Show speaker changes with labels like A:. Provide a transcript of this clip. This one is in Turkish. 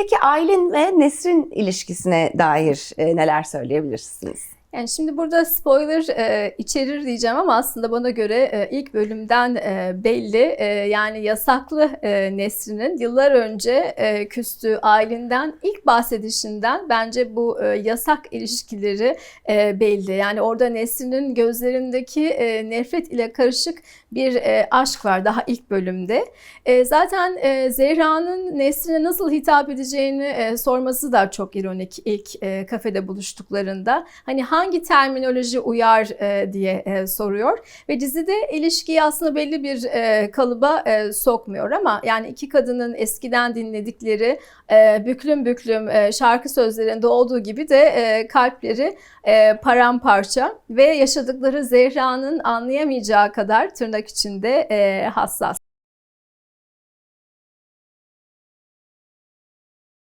A: Peki Aylin ve Nesrin ilişkisine dair e, neler söyleyebilirsiniz?
B: Yani şimdi burada spoiler e, içerir diyeceğim ama aslında bana göre e, ilk bölümden e, belli. E, yani yasaklı e, Nesrin'in yıllar önce e, küstüğü ailenden ilk bahsedişinden bence bu e, yasak ilişkileri e, belli. Yani orada Nesrin'in gözlerindeki e, nefret ile karışık bir e, aşk var daha ilk bölümde. E, zaten e, Zehra'nın Nesrin'e nasıl hitap edeceğini e, sorması da çok ironik ilk e, kafede buluştuklarında. Hani hangi terminoloji uyar e, diye e, soruyor ve dizide ilişkiyi aslında belli bir e, kalıba e, sokmuyor ama yani iki kadının eskiden dinledikleri e, büklüm büklüm e, şarkı sözlerinde olduğu gibi de e, kalpleri e, paramparça ve yaşadıkları Zehra'nın anlayamayacağı kadar tırnak içinde e, hassas.